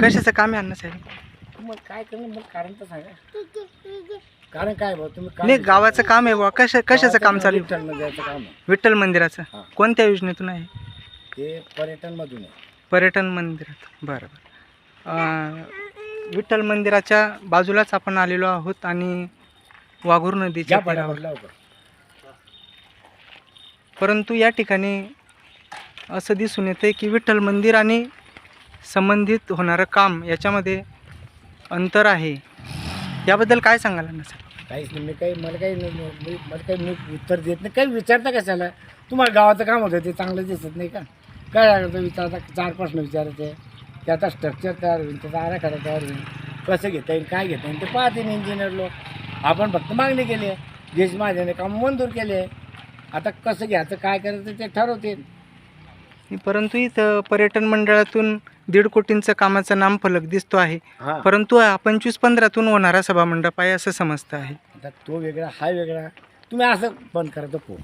कशाचं काम आहे अन्न साहेब? काय नाही गावाचं काम आहे बा कशा कशाचं काम चालू आहे? मंदिराचं काम आहे. विठ्ठल मंदिराचं? कोणत्या योजनेतून आहे? ते पर्यटन मधून पर्यटन मंदिरात. बरं बरं. विठ्ठल मंदिराच्या बाजूलाच आपण आलेलो आहोत आणि वाघूर नदीच्या ज्या परंतु या ठिकाणी असं दिसून येतं की विठ्ठल मंदिर आणि संबंधित होणारं काम याच्यामध्ये अंतर आहे. याबद्दल काय सांगाल ना सर काहीच नाही मी काही मला काही नाही मी मला काही मी उत्तर देत नाही. काही विचारता कशाला? तुम्हाला गावाचं काम होतं ते चांगलं दिसत नाही का? काय लागतं विचारता चार प्रश्न विचारायचे. त्याचा स्ट्रक्चर तयार होईल त्याचा आराखडा तयार होईल. कसं घेता येईल काय घेता येईल ते पाहते इंजिनियर लोक. आपण फक्त मागणी केली आहे. देश माझ्याने काम मंजूर केले आहे. आता कसं घ्यायचं काय करायचं ते ठरवते. परंतु इथं पर्यटन मंडळातून दीड कोटींचं कामाचा नामफलक दिसतो आहे. हां. परंतु हा पंचवीस पंधरातून होणारा सभामंडप आहे असं समजतं आहे. आता तो वेगळा हा वेगळा. तुम्ही असं बंद करा तो फोन